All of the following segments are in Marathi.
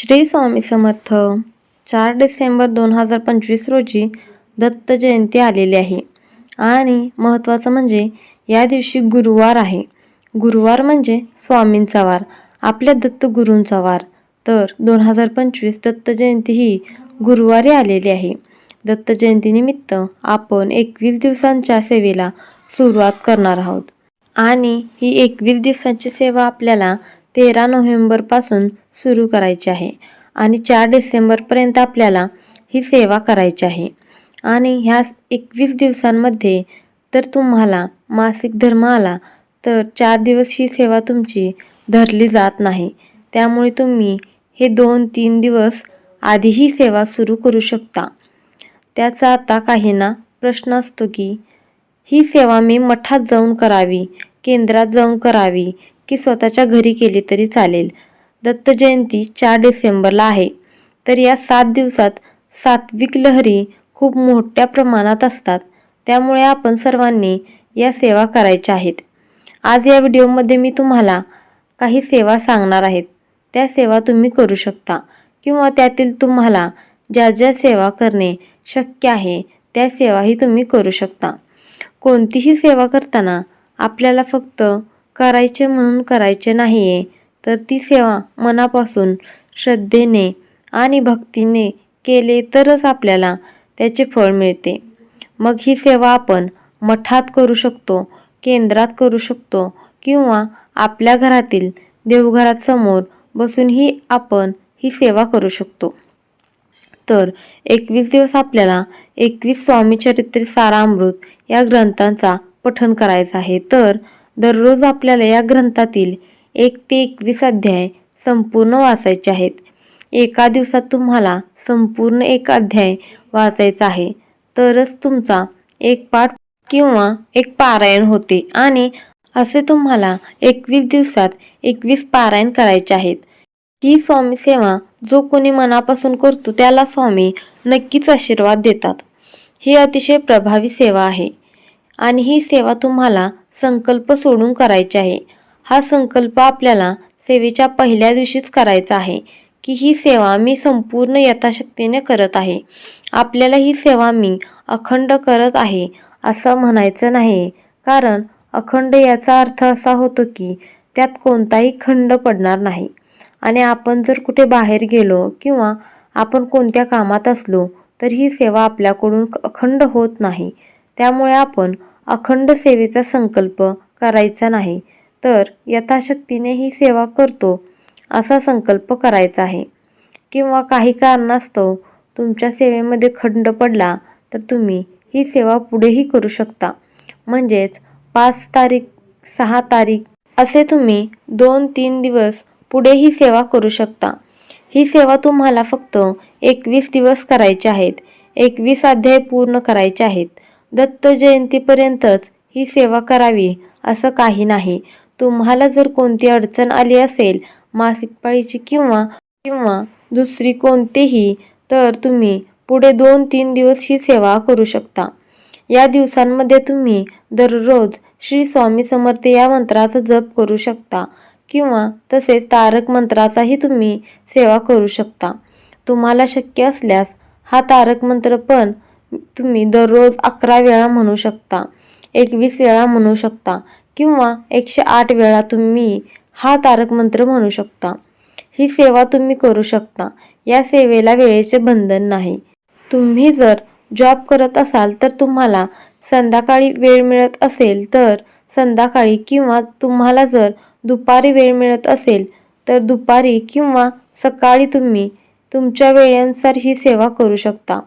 श्री स्वामी समर्थ. चार डिसेंबर दोन हजार पंचवीस रोजी दत्त जयंती आलेली आहे. आणि महत्त्वाचं म्हणजे या दिवशी गुरुवार आहे. गुरुवार म्हणजे स्वामींचा वार आपल्या दत्त गुरूंचा वार. तर दोन हजार पंचवीस दत्त जयंती ही गुरुवारी आलेली आहे. दत्त जयंतीनिमित्त आपण एकवीस दिवसांच्या सेवेला सुरुवात करणार आहोत. आणि ही एकवीस दिवसांची सेवा आपल्याला तेरा नोव्हेंबरपासून सुरू करायची आहे आणि चार डिसेंबरपर्यंत आपल्याला ही सेवा करायची आहे. आणि ह्या एकवीस दिवसांमध्ये तर तुम्हाला मासिक धर्म आला तर चार दिवस ही सेवा तुमची धरली जात नाही. त्यामुळे तुम्ही हे दोन तीन दिवस आधी ही सेवा सुरू करू शकता. त्याचा आता काहींना प्रश्न असतो की ही सेवा मी मठात जाऊन करावी केंद्रात जाऊन करावी की स्वतःच्या घरी केली तरी चालेल. दत्त जयंती चार डिसेंबरला आहे. तर या सात दिवसात सात्विक लहरी खूप मोठ्या प्रमाणात असतात. त्यामुळे आपण सर्वांनी या सेवा करायच्या आहेत. आज या व्हिडिओमध्ये मी तुम्हाला काही सेवा सांगणार आहेत. त्या सेवा तुम्ही करू शकता किंवा त्यातील तुम्हाला ज्या ज्या सेवा करणे शक्य आहे त्या सेवाही तुम्ही करू शकता. कोणतीही सेवा करताना आपल्याला फक्त करायचे म्हणून करायचे नाही आहे तर ती सेवा मनापासून श्रद्धेने आणि भक्तीने केले तरच आपल्याला त्याचे फळ मिळते. मग ही सेवा आपण मठात करू शकतो केंद्रात करू शकतो किंवा आपल्या घरातील देवघरात समोर बसूनही आपण ही सेवा करू शकतो. तर एकवीस दिवस आपल्याला एकवीस स्वामी चरित्र सारामृत या ग्रंथांचा पठण करायचा आहे. तर दररोज आपल्याला या ग्रंथातील एक ते एकवीस अध्याय संपूर्ण वाचायचे आहेत. एका दिवसात तुम्हाला संपूर्ण एक अध्याय वाचायचा आहे. तरच तुमचा एक पाठ किंवा एक पारायण होते आणि असे तुम्हाला एकवीस दिवसात एकवीस पारायण करायचे आहेत. ही स्वामी सेवा जो कोणी मनापासून करतो त्याला स्वामी नक्कीच आशीर्वाद देतात. ही अतिशय प्रभावी सेवा आहे आणि ही सेवा तुम्हाला संकल्प सोडून करायचे आहे. हा संकल्प आपल्याला सेवेच्या पहिल्या दिवशीच करायचा आहे की ही सेवा मी संपूर्ण यथाशक्तीने करत आहे. आपल्याला ही सेवा मी अखंड करत आहे असं म्हणायचं नाही. कारण अखंड याचा अर्थ असा होतो की त्यात कोणताही खंड पडणार नाही. आणि आपण जर कुठे बाहेर गेलो किंवा आपण कोणत्या कामात असलो तर ही सेवा आपल्याकडून अखंड होत नाही. त्यामुळे आपण अखंड सेवेचा संकल्प करायचा नाही तर यथाशक्तीने ही सेवा करतो असा संकल्प करायचा आहे. किंवा काही कारणास्तव तुमच्या सेवेमध्ये खंड पडला तर तुम्ही ही सेवा पुढेही करू शकता. म्हणजेच पाच तारीख सहा तारीख असे तुम्ही दोन तीन दिवस पुढे ही सेवा करू शकता. ही सेवा तुम्हाला फक्त एकवीस दिवस करायचे आहेत. एकवीस अध्याय पूर्ण करायचे आहेत. दत्त जयंतीपर्यंतच ही सेवा करावी असं काही नाही. तुम्हाला जर कोणती अडचण आली असेल मासिक पाळीची किंवा किंवा दुसरी कोणतीही तर तुम्ही पुढे दोन तीन दिवस ही सेवा करू शकता. या दिवसांमध्ये तुम्ही दररोज श्री स्वामी समर्थ या मंत्राचा जप करू शकता किंवा तसेच तारक मंत्राचाही तुम्ही सेवा करू शकता. तुम्हाला शक्य असल्यास हा तारक मंत्र पण तुम्ही दररोज अकरा वेळा म्हणू शकता एकवीस वेळा म्हणू शकता किंवा एकशे आठ वेळा तुम्ही हा तारक मंत्र म्हणू शकता. ही सेवा तुम्ही करू शकता. या सेवेला वेळेचे बंधन नाही. तुम्ही जर जॉब करत असाल तर तुम्हाला संध्याकाळी वेळ मिळत असेल तर संध्याकाळी किंवा तुम्हाला जर दुपारी वेळ मिळत असेल तर दुपारी किंवा सकाळी तुम्ही तुमच्या वेळेनुसार ही सेवा करू शकता.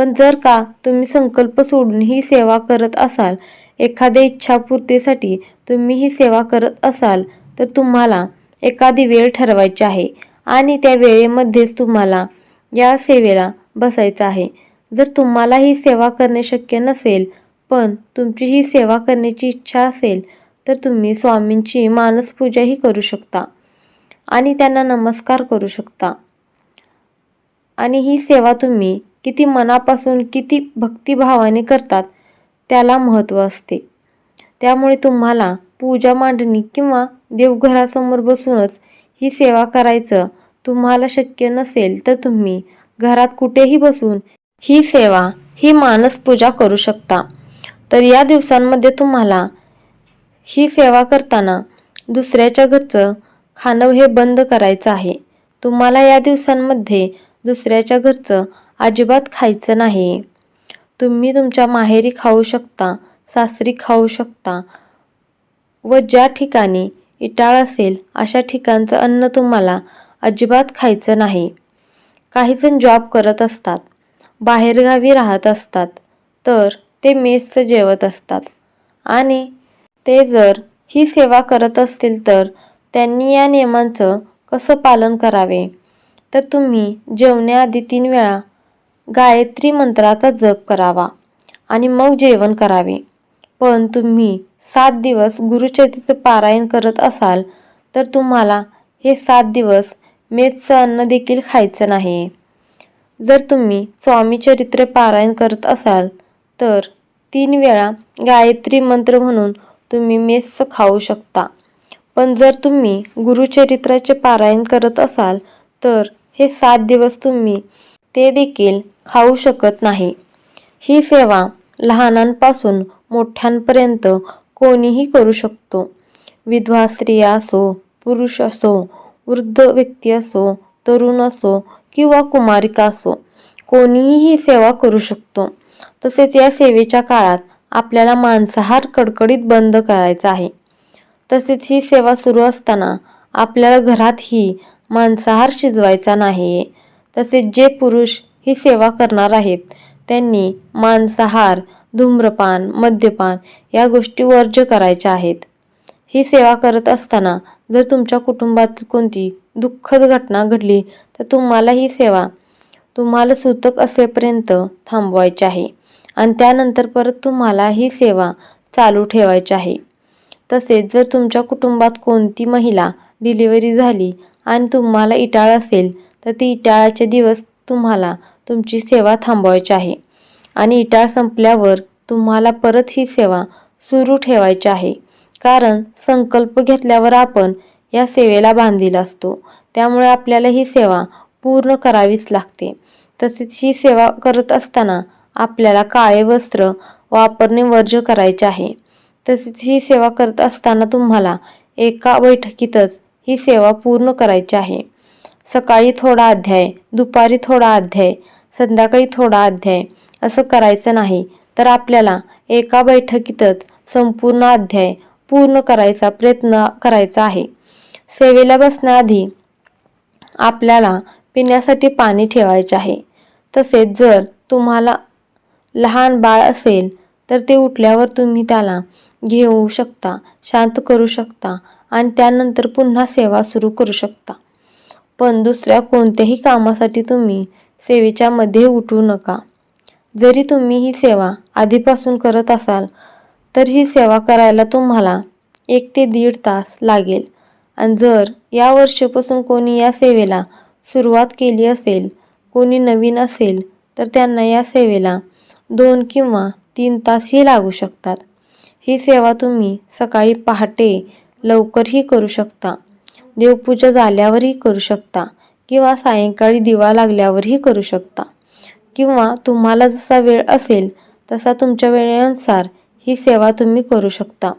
पण जर का तुम्ही संकल्प सोडून ही सेवा करत असाल एखाद्या इच्छापूर्तीसाठी तुम्ही ही सेवा करत असाल तर तुम्हाला एखादी वेळ ठरवायची आहे आणि त्या वेळेमध्येच तुम्हाला या सेवेला बसायचं आहे. जर तुम्हाला ही सेवा करणे शक्य नसेल पण तुमची ही सेवा करण्याची इच्छा असेल तर तुम्ही स्वामींची मानसपूजाही करू शकता आणि त्यांना नमस्कार करू शकता. आणि ही सेवा तुम्ही किती मनापासून किती भक्तिभावाने करतात त्याला महत्त्व असते. त्यामुळे तुम्हाला पूजा मांडणी किंवा देवघरासमोर बसूनच ही सेवा करायचं तुम्हाला शक्य नसेल तर तुम्ही घरात कुठेही बसून ही सेवा ही मानस पूजा करू शकता. तर या दिवसांमध्ये तुम्हाला ही सेवा करताना दुसऱ्याच्या घरचं खाणं हे बंद करायचं आहे. तुम्हाला या दिवसांमध्ये दुसऱ्याच्या घरचं अजिबात खायचं नाही. तुम्ही तुमच्या माहेरी खाऊ शकता सासरी खाऊ शकता व ज्या ठिकाणी इटाळ असेल अशा ठिकाणचं अन्न तुम्हाला अजिबात खायचं नाही. काहीजण जॉब करत असतात बाहेरगावी राहत असतात तर ते मेसचं जेवत असतात. आणि ते जर ही सेवा करत असतील तर त्यांनी या नियमांचं कसं पालन करावे? तर तुम्ही जेवण्याआधी तीन वेळा गायत्री मंत्राचा जप करावा आणि मग जेवण करावे. पण तुम्ही सात दिवस गुरुचरित्र पारायण करत असाल तर तुम्हाला हे सात दिवस मेसचं अन्न देखील खायचं नाही. जर तुम्ही स्वामी चरित्र पारायण करत असाल तर तीन वेळा गायत्री मंत्र म्हणून तुम्ही मेसचं खाऊ शकता. पण जर तुम्ही गुरुचरित्राचे पारायण करत असाल तर हे सात दिवस तुम्ही ते देखील खाऊ शकत नाही. ही सेवा लहानांपासून मोठ्यांपर्यंत कोणीही करू शकतो. विधवा स्त्रिया असो पुरुष असो वृद्ध व्यक्ती असो तरुण असो किंवा कुमारिका असो कोणीही ही सेवा करू शकतो. तसेच या सेवेच्या काळात आपल्याला मांसाहार कडकडीत बंद करायचा आहे. तसेच ही सेवा सुरू असताना आपल्याला घरातही मांसाहार शिजवायचा नाही तसेच जे पुरुष ही सेवा करणार आहेत त्यांनी मांसाहार धूम्रपान मद्यपान या गोष्टी वर्ज्य करायच्या आहेत. ही सेवा करत असताना जर तुमच्या कुटुंबात कोणती दुःखद घटना घडली तर तुम्हाला ही सेवा तुम्हाला सूतक असेपर्यंत थांबवायची आहे आणि त्यानंतर परत तुम्हाला ही सेवा चालू ठेवायची आहे. तसेच जर तुमच्या कुटुंबात कोणती महिला डिलिव्हरी झाली आणि तुम्हाला इटाळ असेल तर ती इटाळाचे दिवस तुम्हाला तुमची सेवा थांबवायची आहे. आणि इटाळ संपल्यावर तुम्हाला परत ही सेवा सुरू ठेवायची आहे. कारण संकल्प घेतल्यावर आपण या सेवेला बांधील असतो. त्यामुळे आपल्याला ही सेवा पूर्ण करावीच लागते. तसेच ही सेवा करत असताना आपल्याला काळे वस्त्र वापरणे वर्ज्य करायचे आहे. तसेच ही सेवा करत असताना तुम्हाला एका बैठकीतच ही सेवा पूर्ण करायची आहे. सकाळी थोडा अध्याय दुपारी थोडा अध्याय संध्याकाळी थोडा अध्याय असं करायचं नाही तर आपल्याला एका बैठकीतच संपूर्ण अध्याय पूर्ण करायचा प्रयत्न करायचा आहे. सेवेला बसण्याआधी आपल्याला पिण्यासाठी पाणी ठेवायचे आहे. तसेच जर तुम्हाला लहान बाळ असेल तर ते उठल्यावर तुम्ही त्याला घेऊ शकता शांत करू शकता आणि त्यानंतर पुन्हा सेवा सुरू करू शकता. पण दुसऱ्या कोणत्याही कामासाठी तुम्ही सेवेच्या मध्ये उठू नका. जरी तुम्ही ही सेवा आधीपासून करत असाल तर ही सेवा करायला तुम्हाला एक ते दीड तास लागेल. आणि जर या वर्षापासून कोणी या सेवेला सुरुवात केली असेल कोणी नवीन असेल तर त्यांना या सेवेला दोन किंवा तीन तासही लागू शकतात. ही सेवा तुम्ही सकाळी पहाटे लवकरही करू शकता. देवपूजा झाल्यावरही करू शकता किंवा सायंकाळी दिवा लागल्यावरही करू शकता. किंवा तुम्हाला जसा वेळ असेल तसा तुमच्या वेळेनुसार ही सेवा तुम्ही करू शकता.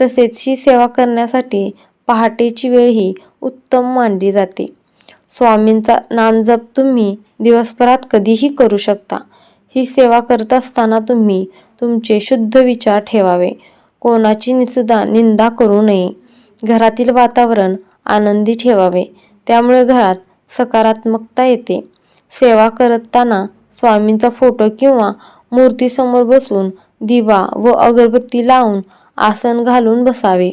तसेच ही सेवा करण्यासाठी पहाटेची वेळ ही उत्तम मानली जाते. स्वामींचा नामजप तुम्ही दिवसभरात कधीही करू शकता. ही सेवा करत असताना तुम्ही तुमचे शुद्ध विचार ठेवावे. कोणाची निसुदा निंदा करू नये. घरातील वातावरण आनंदी ठेवावे. त्यामुळे घरात सकारात्मकता येते. सेवा करताना स्वामींचा फोटो किंवा मूर्तीसमोर बसून दिवा व अगरबत्ती लावून आसन घालून बसावे.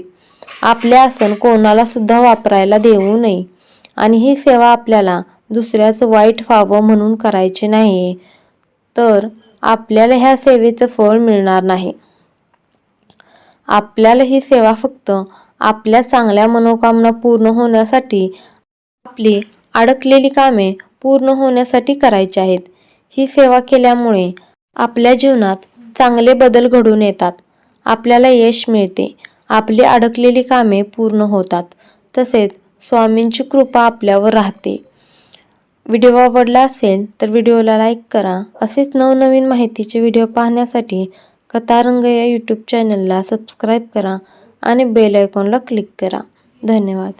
आपले आसन कोणाला सुद्धा वापरायला देऊ नये. आणि ही सेवा आपल्याला दुसऱ्याचं वाईट व्हावं म्हणून करायची नाही. तर आपल्याला ह्या सेवेचं फळ मिळणार नाही. आपल्याला ही सेवा फक्त आपल्या चांगल्या मनोकामना पूर्ण होण्यासाठी आपली अडकलेली कामे पूर्ण होण्यासाठी करायची आहेत. ही सेवा केल्यामुळे आपल्या जीवनात चांगले बदल घडून येतात. आपल्याला यश मिळते. आपली अडकलेली कामे पूर्ण होतात. तसेच स्वामींची कृपा आपल्यावर राहते. व्हिडिओ आवडला असेल तर व्हिडिओला लाईक करा. असेच नवनवीन माहितीचे व्हिडिओ पाहण्यासाठी कथारंग या यूट्यूब चॅनलला सबस्क्राईब करा. आणि बेल आयकॉनला क्लिक करा. धन्यवाद.